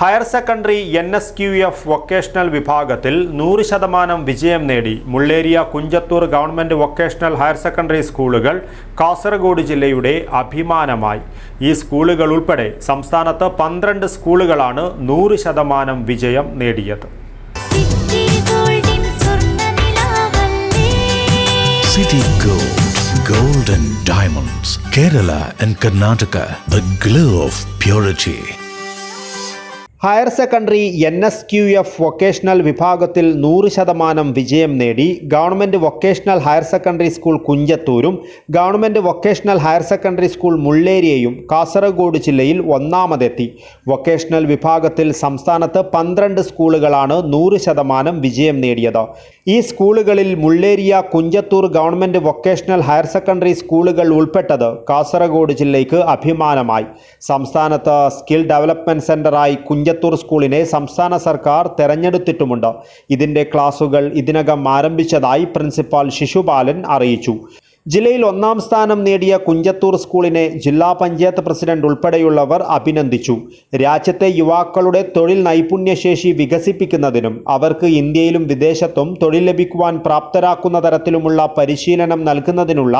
Higher secondary N S Q F vocational വിഭാഗത്തിൽ നൂറ് ശതമാനം വിജയം നേടി Mulleria Kunjathur government vocational higher secondary സ്കൂളുകൾ കാസർഗോഡ് ജില്ലയുടെ അഭിമാനമായി. ഈ സ്കൂളുകൾ ഉൾപ്പെടെ സംസ്ഥാനത്ത് പന്ത്രണ്ട് സ്കൂളുകളാണ് നൂറ് ശതമാനം വിജയം നേടിയത്. City Gold, Gold and Diamonds, Kerala and Karnataka, the glow of purity. Higher secondary N S Q F vocational വിഭാഗത്തിൽ നൂറ് ശതമാനം വിജയം നേടി. Government vocational higher secondary school കുഞ്ചത്തൂരും government vocational higher secondary school മുള്ളേരിയയും Kasaragod ജില്ലയിൽ ഒന്നാമതെത്തി. വൊക്കേഷണൽ വിഭാഗത്തിൽ സംസ്ഥാനത്ത് പന്ത്രണ്ട് സ്കൂളുകളാണ് നൂറ് ശതമാനം വിജയം നേടിയത്. ഈ സ്കൂളുകളിൽ Mulleria Kunjathur government vocational higher secondary സ്കൂളുകൾ ഉൾപ്പെട്ടത് കാസർഗോഡ് ജില്ലയ്ക്ക് അഭിമാനമായി. സംസ്ഥാനത്ത് സ്കിൽ ഡെവലപ്മെന്റ് സെന്ററായി കുഞ്ചത്തൂർ സ്കൂളിനെ സംസ്ഥാന സർക്കാർ തെരഞ്ഞെടുത്തിട്ടുമുണ്ട്. ഇതിന്റെ ക്ലാസുകൾ ഇതിനകം ആരംഭിച്ചതായി പ്രിൻസിപ്പാൾ ശിശുപാലൻ അറിയിച്ചു. ജില്ലയിൽ ഒന്നാം സ്ഥാനം നേടിയ കുഞ്ചത്തൂർ സ്കൂളിനെ ജില്ലാ പഞ്ചായത്ത് പ്രസിഡന്റ് ഉൾപ്പെടെയുള്ളവർ അഭിനന്ദിച്ചു. രാജ്യത്തെ യുവാക്കളുടെ തൊഴിൽ നൈപുണ്യശേഷി വികസിപ്പിക്കുന്നതിനും അവർക്ക് ഇന്ത്യയിലും വിദേശത്തും തൊഴിൽ ലഭിക്കുവാൻ പ്രാപ്തരാക്കുന്ന തരത്തിലുമുള്ള പരിശീലനം നൽകുന്നതിനുള്ള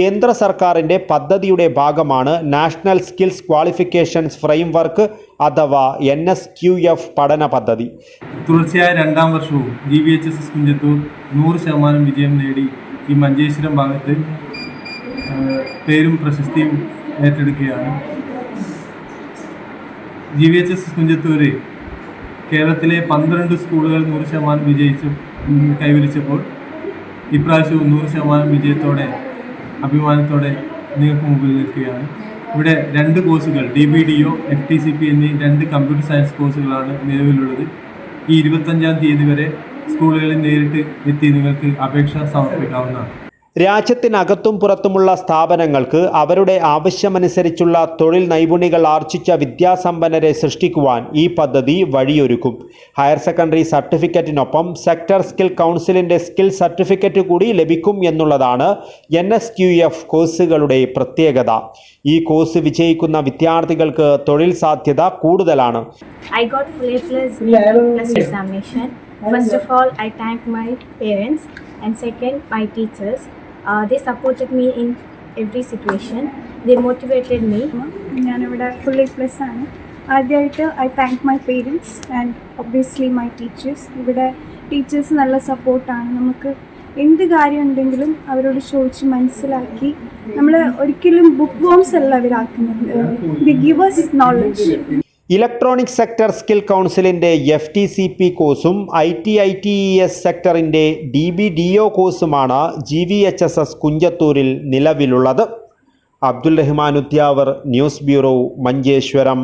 കേന്ദ്ര സർക്കാരിന്റെ പദ്ധതിയുടെ ഭാഗമാണ് നാഷണൽ സ്കിൽസ് ക്വാളിഫിക്കേഷൻസ് ഫ്രെയിംവർക്ക് അഥവാ എൻ എസ് ക്യു എഫ് പഠന പദ്ധതി. തുടർച്ചയായ രണ്ടാം വർഷവും G V H S S Kunjathur നൂറ് ശതമാനം വിജയം നേടി. ഈ മഞ്ചേശ്വരം ഭാഗത്ത് പേരും പ്രശസ്തിയും ഏറ്റെടുക്കുകയാണ്. G V H S Kunjathur കേരളത്തിലെ പന്ത്രണ്ട് സ്കൂളുകൾ നൂറ് ശതമാനം വിജയിച്ചു കൈവരിച്ചപ്പോൾ ഇപ്രാവശ്യവും നൂറ് ശതമാനം വിജയത്തോടെ അഭിമാനത്തോടെ നിങ്ങൾക്ക് മുമ്പിൽ നിൽക്കുകയാണ്. ഇവിടെ രണ്ട് കോഴ്സുകൾ D B D O F T C P എന്നീ രണ്ട് കമ്പ്യൂട്ടർ സയൻസ് കോഴ്സുകളാണ് നിലവിലുള്ളത്. ഈ ഇരുപത്തഞ്ചാം തീയതി വരെ സ്കൂളുകളിൽ നേരിട്ട് എത്തി നിങ്ങൾക്ക് അപേക്ഷ സമർപ്പിക്കാവുന്നതാണ്. രാജ്യത്തിനകത്തും പുറത്തുമുള്ള സ്ഥാപനങ്ങൾക്ക് അവരുടെ ആവശ്യമനുസരിച്ചുള്ള തൊഴിൽ നൈപുണികൾ ആർജിച്ച വിദ്യാസമ്പന്നരെ സൃഷ്ടിക്കുവാൻ ഈ പദ്ധതി വഴിയൊരുക്കും ഹയർ സെക്കൻഡറി സർട്ടിഫിക്കറ്റിനൊപ്പം സെക്ടർ സ്കിൽ കൗൺസിലിന്റെ സ്കിൽ സർട്ടിഫിക്കറ്റ് കൂടി ലഭിക്കും എന്നുള്ളതാണ് എൻ എസ് ക്യു എഫ് കോഴ്സുകളുടെ പ്രത്യേകത ഈ കോഴ്സ് വിജയിക്കുന്ന വിദ്യാർത്ഥികൾക്ക് തൊഴിൽ സാധ്യത കൂടുതലാണ് I got full A plus plus examination. First of all, I thank my parents, and second, my teachers. Uh, they supported me in every situation. They motivated me. ഞാനിവിടെ fully plus ആണ്. ആദ്യമായിട്ട് I thank my parents and obviously my teachers ഇവിടെ teachers നല്ല സപ്പോർട്ടാണ് നമുക്ക് എന്ത് കാര്യം ഉണ്ടെങ്കിലും അവരോട് ചോദിച്ച് മനസ്സിലാക്കി നമ്മൾ ഒരിക്കലും ബുക്ക് വോംസ് അല്ല അവരാക്കുന്നത്. The givers knowledge electronic sector skill കൗൺസിലിന്റെ എഫ് ടി സി പി കോഴ്സും I T I T E S സെക്ടറിന്റെ D B D O കോഴ്സുമാണ് G V H S S കുഞ്ചത്തൂരിൽ നിലവിലുള്ളത്. Abdul Rahman Udyavar news bureau Manjeshwaram.